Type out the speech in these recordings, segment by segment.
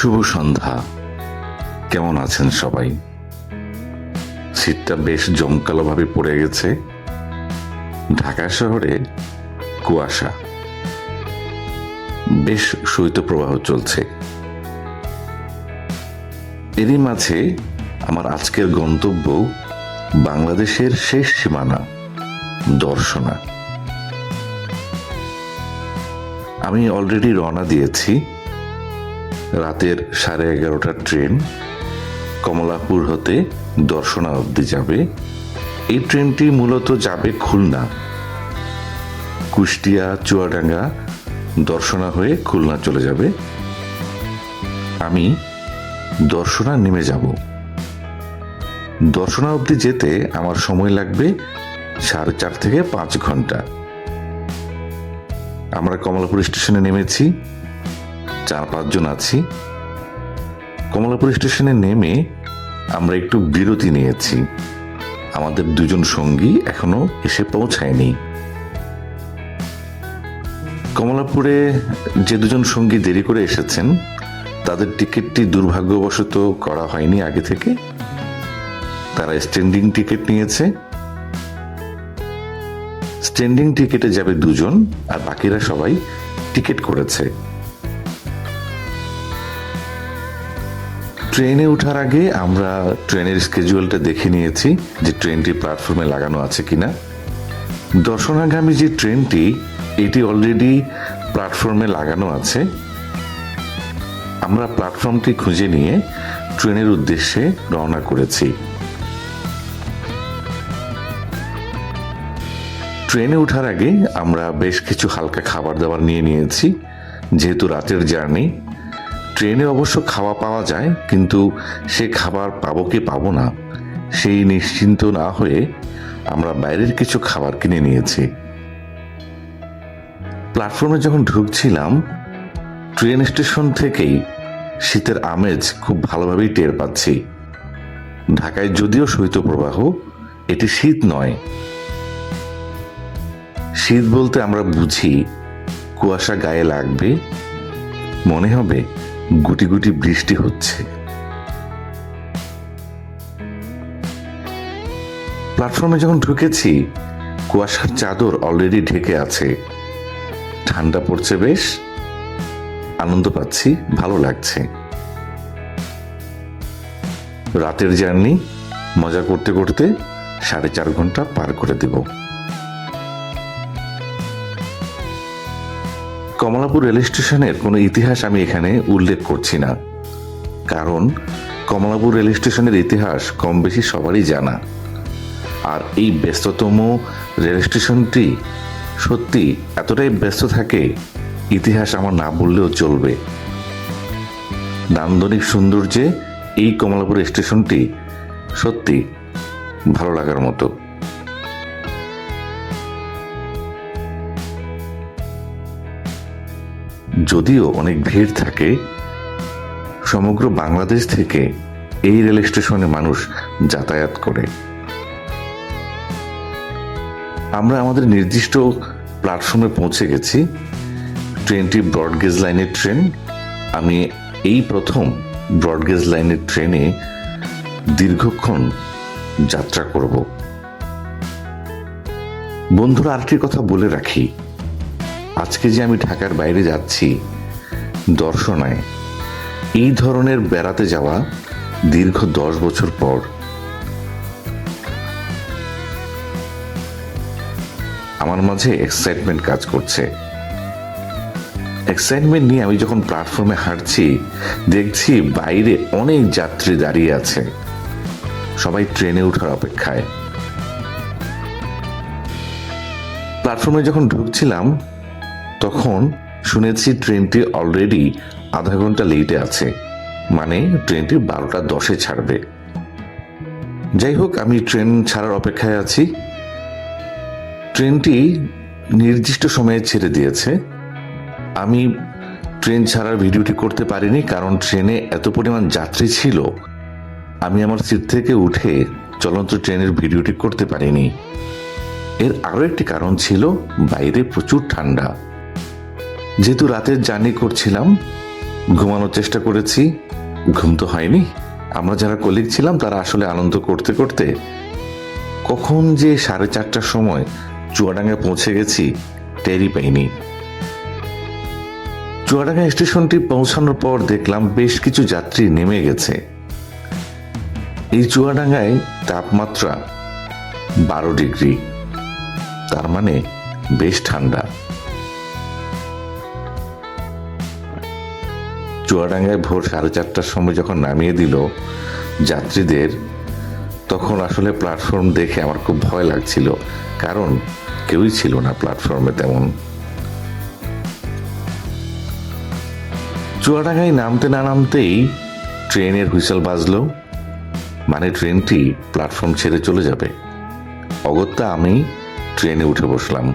শুভ সন্ধ্যা। কেমন আছেন সবাই? শীতটা বেশ জমকালোভাবে পড়ে গেছে। ঢাকা শহরে কুয়াশা। বেশ শৈত্যপ্রবাহ চলছে। এরই মাঝে আমার আজকের গন্তব্য বাংলাদেশের শেষ সীমানা, দর্শনা। আমি অলরেডি রওনা দিয়েছি। রাতের সাড়ে এগারোটার ট্রেন কমলাপুর হতে দর্শনা অবধি যাবে। এই ট্রেনটি মূলত যাবে খুলনা। কুষ্টিয়া, চুয়াডাঙ্গা দর্শনা হয়ে খুলনা চলে যাবে। আমি দর্শনা নেমে যাব। দর্শনা অবধি যেতে আমার সময় লাগবে সাড়ে চার থেকে পাঁচ ঘণ্টা। আমরা কমলাপুর স্টেশনে নেমেছি। চার পাঁচজন আছি। কমলাপুর স্টেশনে নেমে আমরা একটু বিরতি নিয়েছি। আমাদের দুজন সঙ্গী এখনও এসে পৌঁছায়নি। কমলাপুরে যে দুজন সঙ্গী দেরি করে এসেছেন, তাদের টিকিটটি দুর্ভাগ্যবশত করা হয়নি আগে থেকে। তারা স্ট্যান্ডিং টিকিট নিয়েছে। স্ট্যান্ডিং টিকিটে যাবে দুজন, আর বাকিরা সবাই টিকিট করেছে। ট্রেনে ওঠার আগে আমরা ট্রেনের স্কেজুয়ালটা দেখে নিয়েছি যে ট্রেনটি প্ল্যাটফর্মে লাগানো আছে কিনা। দর্শনাগামী যে ট্রেনটি, এটি অলরেডি প্ল্যাটফর্মে লাগানো আছে। আমরা প্ল্যাটফর্মটি খুঁজে নিয়ে ট্রেনের উদ্দেশ্যে রওনা করেছি। ট্রেনে ওঠার আগে আমরা বেশ কিছু হালকা খাবার দাবার নিয়ে নিয়েছি, যেহেতু রাতের জার্নি। ট্রেনে অবশ্য খাওয়া পাওয়া যায়, কিন্তু সে খাবার পাবো কি পাবো না, সেই নিশ্চিন্ত না হয়ে আমরা বাইরের কিছু খাবার কিনে নিয়েছি। প্ল্যাটফর্মে যখন ঢুকছিলাম, ট্রেন স্টেশন থেকেই শীতের আমেজ খুব ভালোভাবেই টের পাচ্ছি। ঢাকায় যদিও শৈত্যপ্রবাহ, এটি শীত নয়। শীত বলতে আমরা বুঝি কুয়াশা গায়ে লাগবে, মনে হবে। গুটি গুটি বৃষ্টি হচ্ছে। প্ল্যাটফর্মে যখন ঢুকেছি, কুয়াশার চাদর অলরেডি ঢেকে আছে। ঠান্ডা পড়ছে বেশ, আনন্দ পাচ্ছি, ভালো লাগছে। রাতের জার্নি, মজা করতে করতে সাড়ে চার ঘণ্টা পার করে দেব। কমলাপুর রেল স্টেশনের কোনো ইতিহাস আমি এখানে উল্লেখ করছি না। কারণ কমলাপুর রেল স্টেশনের ইতিহাস কম বেশি সবারই জানা। আর এই ব্যস্ততম রেল স্টেশনটি সত্যি এতটাই ব্যস্ত থাকে, ইতিহাস আমার না বললেও চলবে। নান্দনিক সৌন্দর্যে এই কমলাপুর স্টেশনটি সত্যি ভালো লাগার মতো। যদিও অনেক ভিড় থাকে, সমগ্র বাংলাদেশ থেকে এই রেল স্টেশনে মানুষ যাতায়াত করে। আমরা আমাদের নির্দিষ্ট প্ল্যাটফর্মে পৌঁছে গেছি। ট্রেনটি ব্রডগেজ লাইনের ট্রেন। আমি এই প্রথম ব্রডগেজ লাইনের ট্রেনে দীর্ঘক্ষণ যাত্রা করব। বন্ধুরা, আরেকটি কথা বলে রাখি। আজকে যে আমি ঢাকার বাইরে যাচ্ছি, দর্শনায়, এই ধরনের বেড়াতে যাওয়া দীর্ঘ দশ বছর পর। আমার মাঝে এক্সাইটমেন্ট কাজ করছে। এক্সাইটমেন্ট নিয়ে আমি যখন প্ল্যাটফর্মে হাঁটছি, দেখছি বাইরে অনেক যাত্রী দাঁড়িয়ে আছে। সবাই ট্রেনে ওঠার অপেক্ষায়। প্ল্যাটফর্মে যখন ঢুকছিলাম তখন শুনেছি ট্রেনটি অলরেডি আধা ঘণ্টা লেটে আছে। মানে ট্রেনটি বারোটা দশে ছাড়বে। যাই হোক, আমি ট্রেন ছাড়ার অপেক্ষায় আছি। ট্রেনটি নির্দিষ্ট সময়ে ছেড়ে দিয়েছে। আমি ট্রেন ছাড়ার ভিডিওটি করতে পারিনি, কারণ ট্রেনে এত পরিমাণ যাত্রী ছিল। আমি আমার সিট থেকে উঠে চলন্ত ট্রেনের ভিডিওটি করতে পারিনি। এর আরও একটি কারণ ছিল, বাইরে প্রচুর ঠান্ডা। যেহেতু রাতের জার্নি করছিলাম, ঘুমানোর চেষ্টা করেছি, ঘুম তো হয়নি। আমরা যারা কলিগ ছিলাম, তারা আসলে আনন্দ করতে করতে কখন যে সাড়ে চারটার সময় চুয়াডাঙ্গায় পৌঁছে গেছি, টেরই পাইনি। চুয়াডাঙ্গা স্টেশনটি পৌঁছানোর পর দেখলাম বেশ কিছু যাত্রী নেমে গেছে। এই চুয়াডাঙ্গায় তাপমাত্রা বারো ডিগ্রি। তার মানে বেশ ঠান্ডা। চুয়াডাঙ্গায় ভোর সাড়ে চারটার সময় যখন নামিয়ে দিল যাত্রীদের, তখন আসলে প্ল্যাটফর্ম দেখে আমার খুব ভয় লাগছিল। কারণ কেউই ছিল না প্ল্যাটফর্মে তেমন। চুয়াডাঙ্গায় নামতে না নামতেই ট্রেনের হুইসেল বাজলো। মানে ট্রেনটি প্ল্যাটফর্ম ছেড়ে চলে যাবে। অগত্যা আমি ট্রেনে উঠে বসলাম।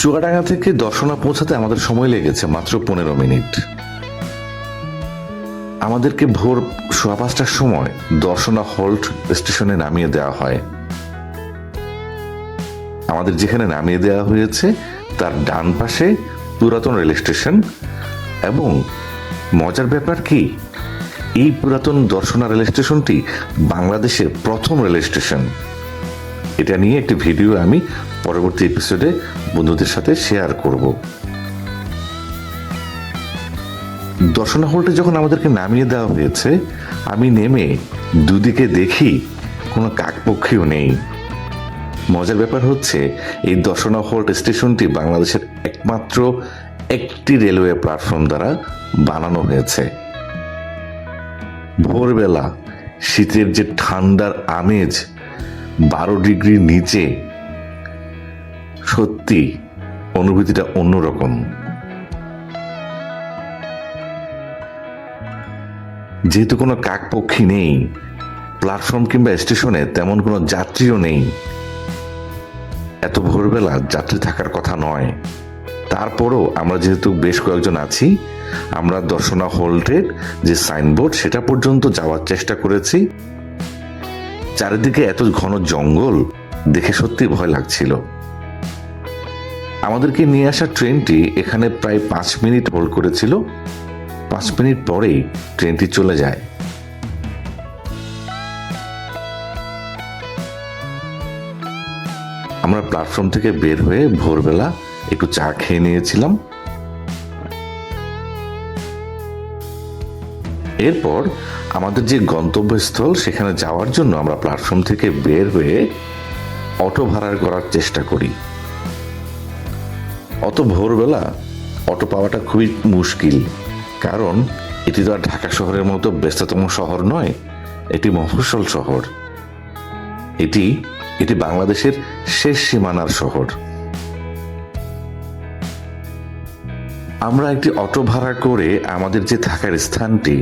চুয়াডাঙ্গা থেকে দর্শনা পৌঁছাতে আমাদের সময় লেগেছে মাত্র পনেরো মিনিট। আমাদেরকে ভোর সোয়া পাঁচটার সময় দর্শনা হল্ট স্টেশনে নামিয়ে দেওয়া হয়। আমাদের যেখানে নামিয়ে দেওয়া হয়েছে, তার ডান পাশে পুরাতন রেল স্টেশন এবং মজার ব্যাপার কি, এই পুরাতন দর্শনা রেল স্টেশনটি বাংলাদেশের প্রথম রেল স্টেশন। এটা নিয়ে একটি ভিডিও আমি পরবর্তী এপিসোডে বন্ধুদের সাথে শেয়ার করব। দর্শনা হলটে যখন আমাদেরকে নামিয়ে দেওয়া হয়েছে, আমি নেমে দুদিকে দেখি কোনো কাকপক্ষীও নেই। মজার ব্যাপার হচ্ছে, এই দর্শনা হল্ট স্টেশনটি বাংলাদেশের একমাত্র একটি রেলওয়ে প্ল্যাটফর্ম দ্বারা বানানো হয়েছে। ভোরবেলা শীতের যে ঠান্ডার আমেজ বারো ডিগ্রির নিচে সত্যি অনুভূতিটা অন্যরকম। যেহেতু কোনো কাকপক্ষী নেই প্ল্যাটফর্ম কিংবা স্টেশনে তেমন কোনো যাত্রীও নেই। এত ভোরবেলা যাত্রী থাকার কথা নয়। তারপরও আমরা যেহেতু বেশ কয়েকজন আছি, আমরা দর্শনা হোল্ডের যে সাইনবোর্ড, সেটা পর্যন্ত যাওয়ার চেষ্টা করেছি। চারিদিকে এত ঘন জঙ্গল দেখে সত্যি ভয় লাগছিল। আমাদেরকে নিয়ে আসা ট্রেনটি এখানে প্রায় পাঁচ মিনিট হোল্ড করেছিল। পাঁচ মিনিট পরেই ট্রেনটি চলে যায়। আমরা প্ল্যাটফর্ম থেকে বের হয়ে ভোরবেলা একটু চা খেয়ে নিয়েছিলাম। এরপর আমাদের যে গন্তব্যস্থল, সেখানে যাওয়ার জন্য আমরা প্ল্যাটফর্ম থেকে বের হয়ে অটো ভাড়া করার চেষ্টা করি। অত ভোরবেলা অটো পাওয়াটা খুবই মুশকিল, কারণ এটি তো আর ঢাকা শহরের মতো ব্যস্ততম শহর নয়, এটি মফস্বল শহর। এটি এটি বাংলাদেশের শেষ সীমানার শহর। আমরা একটি অটো ভাড়া করে আমাদের যে থাকার স্থানটি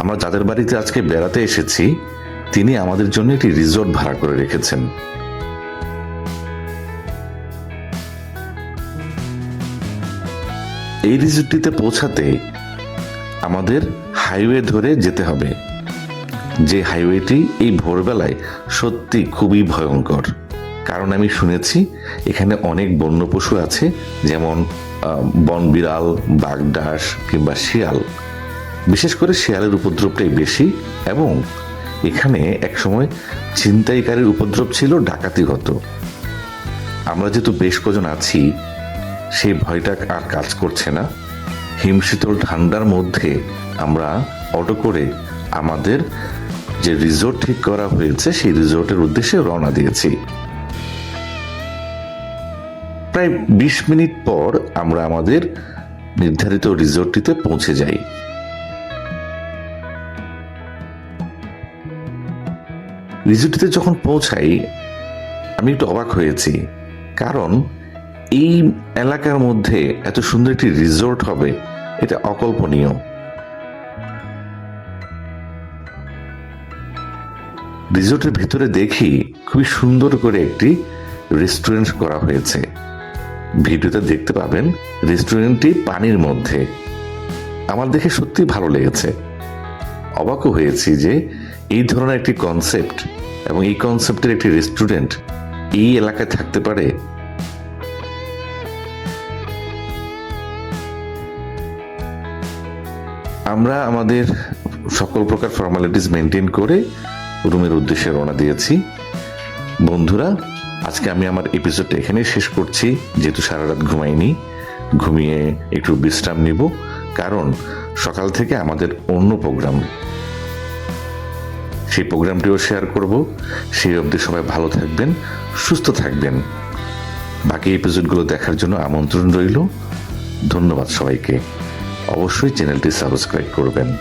আমরা যাদের বাড়িতে আজকে বেড়াতে এসেছি, তিনি আমাদের জন্য একটি রিসোর্ট ভাড়া করে রেখেছেন। এই রিসোর্টটিতে পৌঁছাতে আমাদের হাইওয়ে ধরে যেতে হবে। যে হাইওয়েটি এই ভোরবেলায় সত্যি খুবই ভয়ঙ্কর। কারণ আমি শুনেছি, এখানে অনেক বন্য পশু আছে, যেমন বন বিড়াল বাগডাস কিংবা শিয়াল। বিশেষ করে শিয়ালের উপদ্রবটাই বেশি এবং এখানে একসময় ছিনতাইকারীর উপদ্রব ছিল ডাকাতি হতো আমরা যেহেতু বেশ কজন আছি, সেই ভয়টা আর কাজ করছে না। হিমশীতল ঠান্ডার মধ্যে আমরা অটো করে আমাদের যে রিসোর্ট ঠিক করা হয়েছে, সেই রিসোর্টের উদ্দেশ্যে রওনা দিয়েছি। প্রায় বিশ মিনিট পর আমরা আমাদের নির্ধারিত রিসোর্টটিতে পৌঁছে যাই। রিসোর্টটিতে যখন পৌঁছাই, আমি একটু অবাক হয়েছি। কারণ এই এলাকার মধ্যে এত সুন্দর একটি রিসোর্ট হবে, এটা অকল্পনীয়। রিসোর্টের ভিতরে দেখি খুবই সুন্দর করে একটি রেস্টুরেন্ট করা হয়েছে। ভিডিওতে দেখতে পাবেন রেস্টুরেন্টটি পানির মধ্যে। আমার দেখে সত্যি ভালো লেগেছে। অবাকও হয়েছি যে এই ধরনের একটি কনসেপ্ট এবং এই কনসেপ্টের একটি রেস্টুরেন্ট এই এলাকায় থাকতে পারে। আমরা আমাদের সকল প্রকার ফর্মালিটিস মেনটেন করে রুমের উদ্দেশ্যে রওনা দিয়েছি। বন্ধুরা, আজকে আমি আমার এপিসোডটা এখানেই শেষ করছি, যেহেতু সারা রাত ঘুমাইনি, ঘুমিয়ে একটু বিশ্রাম নিব। কারণ সকাল থেকে আমাদের অন্য প্রোগ্রাম সেই প্রোগ্রামটিও শেয়ার করব। সেই অবধি সবাই ভালো থাকবেন, সুস্থ থাকবেন। বাকি এপিসোডগুলো দেখার জন্য আমন্ত্রণ রইল। ধন্যবাদ সবাইকে। অবশ্যই চ্যানেলটি সাবস্ক্রাইব করবেন।